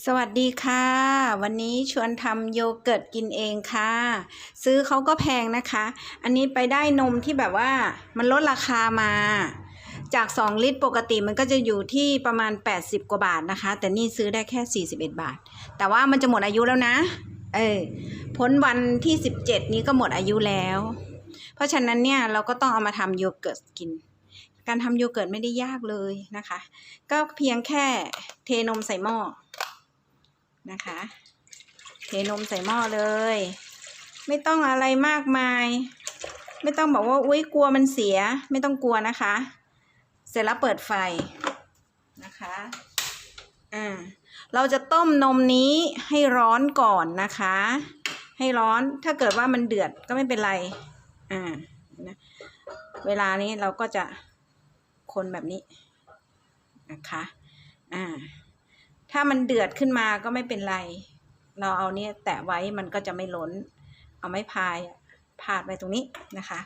สวัสดีค่ะ วันนี้ชวนทำโยเกิร์ตกินเองค่ะ ซื้อเขาก็แพงนะคะ อันนี้ไปได้นมที่แบบว่ามันลดราคามา จาก 2 ลิตรปกติมันก็จะอยู่ที่ประมาณ 80 กว่าบาทนะคะ แต่นี่ซื้อได้แค่ 41 บาท แต่ว่ามันจะหมดอายุแล้วนะ เออพ้นวันที่ 17 นี้ก็หมดอายุแล้ว เพราะฉะนั้นเนี่ยเราก็ต้องเอามาทำโยเกิร์ตกินการทำโยเกิร์ตไม่ได้ยากเลยนะคะ ก็เพียงแค่เทนมใส่หม้อ นะคะ เทนมใส่หม้อเลย ไม่ต้องอะไรมากมาย ไม่ต้องบอกว่าอุ้ยกลัวมันเสีย ไม่ต้องกลัวนะคะ เสร็จแล้วเปิดไฟนะคะอ่าเราจะต้มนมนี้ให้ร้อนก่อนนะคะ ให้ร้อนถ้าเกิดว่ามันเดือดก็ไม่เป็นไรอ่านะเวลานี้เราก็จะคนแบบนี้นะคะอ่า ถ้ามันเดือดขึ้นมาก็ไม่เป็นไร เราเอาเนี่ยแตะไว้มันก็จะไม่ล้น เอาไม้พายพาดไว้ตรงนี้นะคะ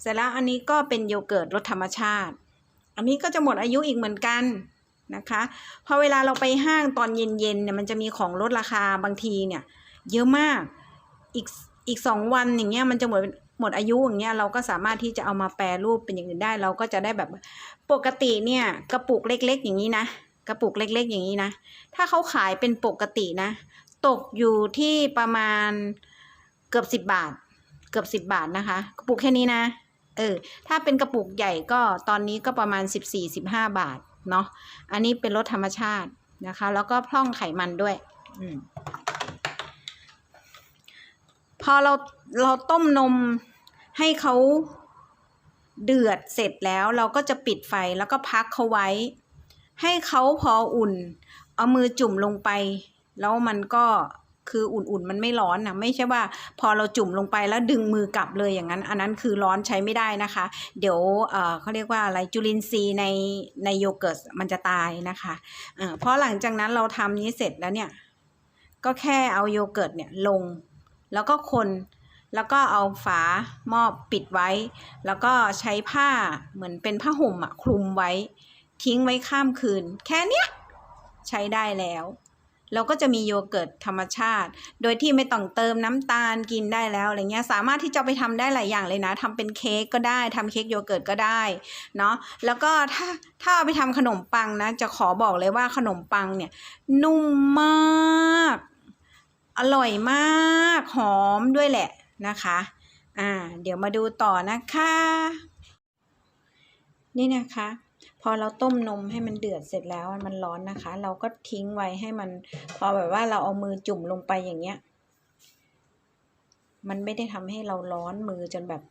เสร็จแล้วอันนี้ก็เป็นโยเกิร์ตรสธรรมชาติ อันนี้ก็จะหมดอายุอีกเหมือนกันนะคะพอเวลาเราไปห้างตอนเย็นๆเนี่ยมันจะมีของลดราคาบางทีเนี่ยเยอะมากอีกอีกสองวันอย่างเงี้ยมันจะหมดหมดอายุอย่างเงี้ยเราก็สามารถที่จะเอามาแปรรูปเป็นอย่างอื่นได้ เราก็จะได้แบบปกติเนี่ยกระปุกเล็ก ๆ อย่างนี้นะ กระปุกเล็ก ๆ อย่างนี้นะ ถ้าเขาขายเป็นปกตินะ ตกอยู่ที่ประมาณเกือบสิบบาท เกือบสิบบาทนะคะ กระปุกแค่นี้นะ เออ ถ้าเป็นกระปุกใหญ่ก็ตอนนี้ก็ประมาณสิบสี่สิบห้าบาทเนาะ อันนี้เป็นรสธรรมชาตินะคะ แล้วก็พร่องไขมันด้วย อืมพอเราเราต้มนมให้เขาเดือดเสร็จแล้วเราก็จะปิดไฟแล้วก็พักเขาไว้ ให้เขาพออุ่น เอามือจุ่มลงไป แล้วมันก็คืออุ่นๆมันไม่ร้อนนะไม่ใช่ว่า พอเราจุ่มลงไปแล้วดึงมือกลับเลยอย่างนั้น อันนั้นคือร้อนใช้ไม่ได้นะคะ เดี๋ยวเอ่อเขาเรียกว่าอะไรจุลินทรีย์ในในโยเกิร์ตมันจะตายนะคะเอ่อเพราะหลังจากนั้นเราทำนี้เสร็จแล้วเนี่ย ก็แค่เอาโยเกิร์ตเนี่ยลง แล้วก็คนแล้วก็เอาฝาหม้อปิดไว้ แล้วก็ใช้ผ้าเหมือนเป็นผ้าห่มอะคลุมไว้ ทิ้งไว้ข้ามคืน แค่เนี้ยใช้ได้แล้วเราก็จะมีโยเกิร์ตธรรมชาติ โดยที่ไม่ต้องเติมน้ำตาลกินได้แล้วอะไรเงี้ย สามารถที่จะไปทำได้หลายอย่างเลยนะทำเป็นเค้กก็ได้ทำเค้กโยเกิร์ตก็ได้ เนาะ แล้วก็ถ้าถ้าเอาไปทำขนมปังนะ จะขอบอกเลยว่าขนมปังเนี่ย นุ่มมาก อร่อยมาก หอมด้วยแหละนะคะ อ่า เดี๋ยวมาดูต่อนะคะ นี่นะคะ พอเราต้มนมให้มันเดือดเสร็จแล้วมันร้อนนะคะ เราก็ทิ้งไว้ให้มัน พอแบบว่าเราเอามือจุ่มลงไปอย่างเงี้ย มันไม่ได้ทำให้เราร้อนมือจนแบบ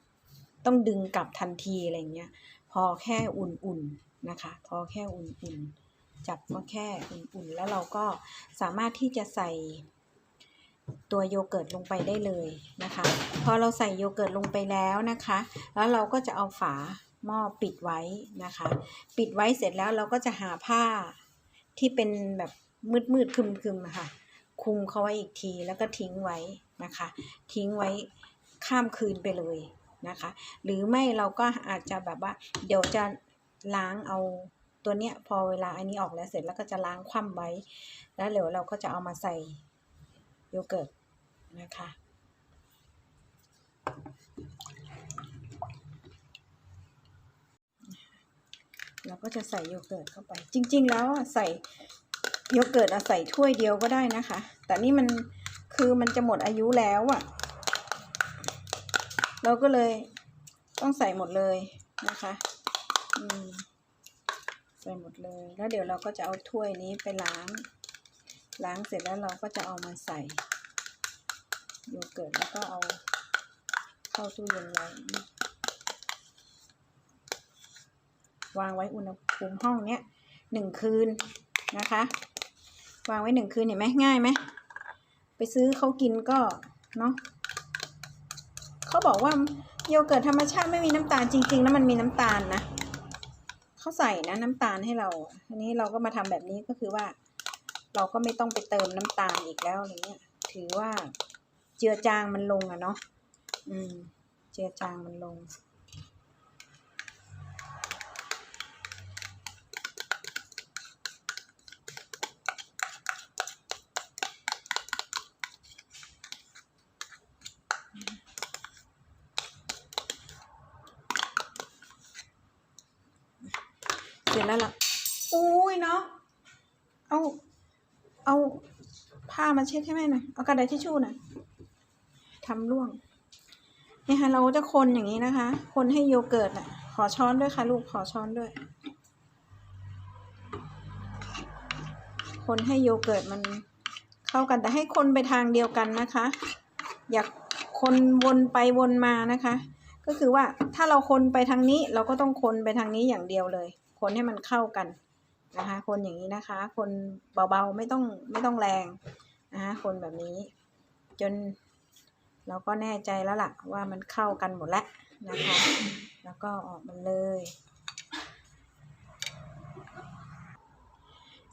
ต้องดึงกลับทันทีอะไรเงี้ย พอแค่อุ่นๆนะคะ พอแค่อุ่นๆ จับก็แค่อุ่นๆ แล้วเราก็สามารถที่จะใส่ตัวโยเกิร์ตลงไปได้เลยนะคะ พอเราใส่โยเกิร์ตลงไปแล้วนะคะ แล้วเราก็จะเอาฝา หม้อปิดไว้นะคะ ปิดไว้เสร็จแล้วเราก็จะหาผ้าที่เป็นแบบมืดมืดๆคึมคึมๆอะค่ะคุมเขาไว้อีกทีแล้วก็ทิ้งไว้นะคะ ทิ้งไว้ข้ามคืนไปเลยนะคะ หรือไม่เราก็อาจจะแบบว่า เดี๋ยวจะล้างเอาตัวเนี้ยพอเวลาอันนี้ออกแล้วเสร็จแล้วก็จะล้างคว่ำไว้ แล้วเดี๋ยวเราก็จะเอามาใส่โยเกิร์ตนะคะ เราก็จะใส่โยเกิร์ตเข้าไป จริง ๆ แล้วใส่โยเกิร์ตอะใส่ถ้วยเดียวก็ได้นะคะ แต่นี่มันคือมันจะหมดอายุแล้วอะเราก็เลยต้องใส่หมดเลยนะคะอืมใส่หมดเลย แล้วเดี๋ยวเราก็จะเอาถ้วยนี้ไปล้าง ล้างเสร็จแล้วเราก็จะเอามาใส่โยเกิร์ตแล้วก็เอาเข้าตู้เย็นไว้ วางไว้อุณหภูมิห้องเนี้ยหนึ่งคืนนะคะ วางไว้หนึ่งคืนเห็นไหมง่ายไหมไปซื้อเขากินก็เนาะเขาบอกว่าโยเกิร์ตธรรมชาติไม่มีน้ำตาลจริงๆแล้วมันมีน้ำตาลนะเขาใส่นะน้ำตาลให้เราอันนี้เราก็มาทำแบบนี้ก็คือว่า เราก็ไม่ต้องไปเติมน้ำตาลอีกแล้วอะไรเงี้ยถือว่าเจือจางมันลงอะเนาะอืม เจือจางมันลง ร็จแล้วล่ะอุ้ยเนาะเอา เอาผ้ามาเช็ดให้แม่หน่อย เอากระดาษทิชชู่หน่อยทำร่วงนี่ค่ะเราจะคนอย่างนี้นะคะ คนให้โยเกิร์ตอะ ขอช้อนด้วยค่ะลูก ขอช้อนด้วย คนให้โยเกิร์ตมันเข้ากันแต่ให้คนไปทางเดียวกันนะคะ อยากคนวนไปวนมานะคะ ก็คือว่าถ้าเราคนไปทางนี้เราก็ต้องคนไปทางนี้อย่างเดียวเลย คนให้มันเข้ากันนะคะ คนอย่างนี้นะคะ คนเบาๆไม่ต้องไม่ต้องแรงนะคะคนแบบนี้ จนเราก็แน่ใจแล้วล่ะ ว่ามันเข้ากันหมดแล้วนะคะ แล้วก็ออกมันเลย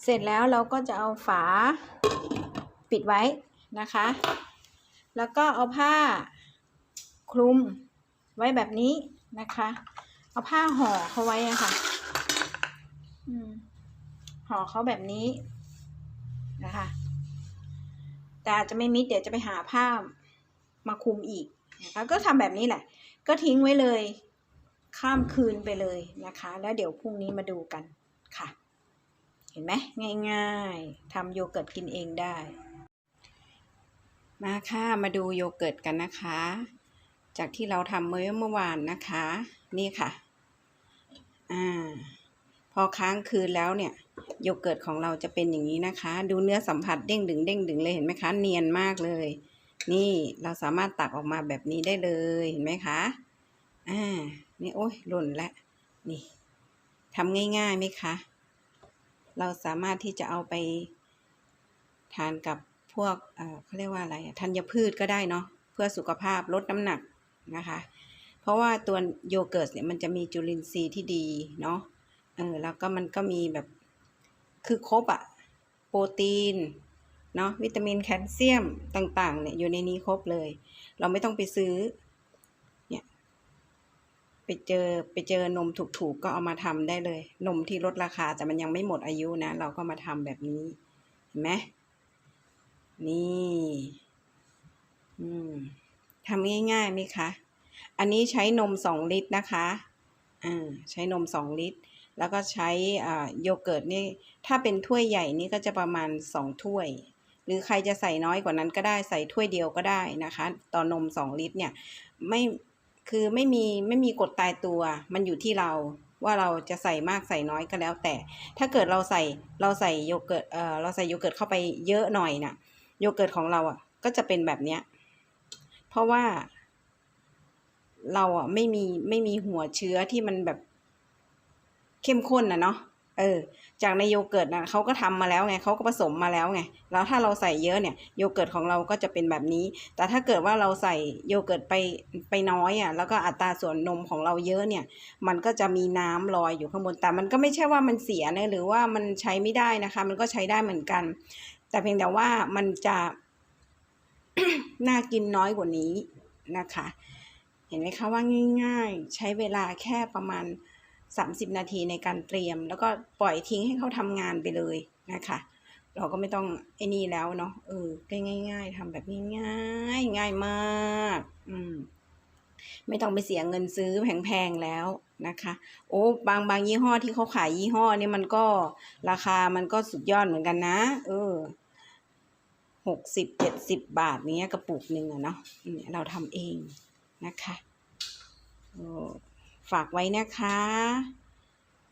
เสร็จแล้วเราก็จะเอาฝาปิดไว้นะคะ แล้วก็เอาผ้าคลุมไว้แบบนี้นะคะ เอาผ้าห่อเขาไว้อะค่ะ ห่อเขาแบบนี้นะคะ แต่อาจจะไม่มิดเดี๋ยวจะไปหาผ้ามาคลุมอีกนะคะก็ทำแบบนี้แหละ ก็ทิ้งไว้เลย ข้ามคืนไปเลยนะคะ แล้วเดี๋ยวพรุ่งนี้มาดูกันค่ะ เห็นไหมง่ายๆทำโยเกิร์ตกินเองได้ มาค่ะมาดูโยเกิร์ตกันนะคะ จากที่เราทำเมื่อเมื่อวานนะคะ นี่ค่ะ อ่า อค้างคืนแล้วเนี่ยโยเกิร์ตของเราจะเป็นอย่างนี้นะคะ ดูเนื้อสัมผัสเด้งดึงเด้งดึงเลยเห็นไหมคะ เนียนมากเลย นี่เราสามารถตักออกมาแบบนี้ได้เลยเห็นไหมคะอ่านี่โอ้ยหล่นแล้วนี่ทำง่ายๆไหมคะ เราสามารถที่จะเอาไปทานกับพวกเออเขาเรียกว่าอะไรธัญพืชก็ได้เนาะเพื่อสุขภาพลดน้ำหนักนะคะ เพราะว่าตัวโยเกิร์ตเนี่ยมันจะมีจุลินทรีย์ที่ดีเนาะ เออแล้วก็มันก็มีแบบคือครบอะโปรตีนเนาะวิตามินแคลเซียมต่าง ๆ เนี่ยอยู่ในนี้ครบเลย เราไม่ต้องไปซื้อเนี่ยไปเจอไปเจอนมถูกๆก็เอามาทำได้เลย นมที่ลดราคาแต่มันยังไม่หมดอายุนะ เราก็มาทำแบบนี้ เห็นไหมนี่อืมทำง่ายๆไหมคะ อันนี้ใช้นมสองลิตรนะคะอ่าใช้นมสองลิตร แล้วก็ใช้โยเกิร์ตนี่ถ้าเป็นถ้วยใหญ่นี่ก็จะประมาณสองถ้วย หรือใครจะใส่น้อยกว่านั้นก็ได้ใส่ถ้วยเดียวก็ได้นะคะ ต่อนมสองลิตรเนี่ยไม่คือไม่มีไม่มีกฎตายตัว มันอยู่ที่เราว่าเราจะใส่มากใส่น้อยก็แล้วแต่ ถ้าเกิดเราใส่เราใส่โยเกิร์ตเอ่อเราใส่โยเกิร์ตเข้าไปเยอะหน่อยน่ะโยเกิร์ตของเราอะก็จะเป็นแบบเนี้ยเพราะว่าเราอะไม่มีไม่มีหัวเชื้อที่มันแบบ เข้มข้นนะเนาะเออจากในโยเกิร์ตนะเขาก็ทำมาแล้วไงเขาก็ผสมมาแล้วไงแล้วถ้าเราใส่เยอะเนี่ยโยเกิร์ตของเราก็จะเป็นแบบนี้ แต่ถ้าเกิดว่าเราใส่โยเกิร์ตไปไปน้อยอะแล้วก็อัตราส่วนนมของเราเยอะเนี่ย มันก็จะมีน้ำลอยอยู่ข้างบนแต่มันก็ไม่ใช่ว่ามันเสียนะหรือว่ามันใช้ไม่ได้นะคะ มันก็ใช้ได้เหมือนกัน แต่เพียงแต่ว่ามันจะน่ากินน้อยกว่านี้นะคะ เห็นไหมคะว่าง่าย ๆ ใช้เวลาแค่ประมาณ 30 นาทีในการเตรียม แล้วก็ปล่อยทิ้งให้เขาทำงานไปเลยนะคะ เราก็ไม่ต้องไอ้นี่แล้วเนาะเออง่าย ๆทำแบบง่ายๆง่ายมาก อืมไม่ต้องไปเสียเงินซื้อแพงๆแล้วนะคะ โอ้บางบางยี่ห้อที่เขาขายยี่ห้อนี่มันก็ราคามันก็สุดยอดเหมือนกันนะ เออหกสิบเจ็ดสิบบาทเนี้ยกระปุกหนึ่งอะเนาะเราทำเองนะคะโอ้ ฝากไว้นะคะ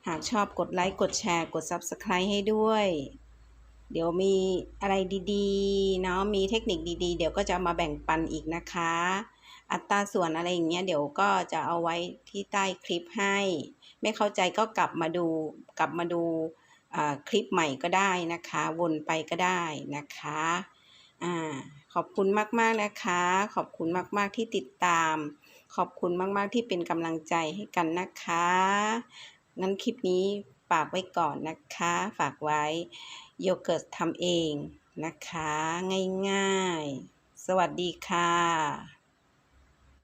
หากชอบกดไลค์กดแชร์กด Subscribe ให้ด้วย เดี๋ยวมีอะไรดีๆ เนาะมีเทคนิคดีๆ เดี๋ยวก็จะมาแบ่งปันอีกนะคะ อัตราส่วนอะไรอย่างเงี้ยเดี๋ยวก็จะเอาไว้ที่ใต้คลิปให้ ไม่เข้าใจก็กลับมาดูกลับมาดูคลิปใหม่ก็ได้นะคะ วนไปก็ได้นะคะอขอบคุณมาก ๆ นะคะ ขอบคุณมาก ๆ ที่ติดตาม ขอบคุณมากๆที่เป็นกำลังใจให้กันนะคะงั้นคลิปนี้ฝากไว้ก่อนนะคะ ฝากไว้โยเกิร์ตทำเองนะคะ ง่ายๆ สวัสดีค่ะ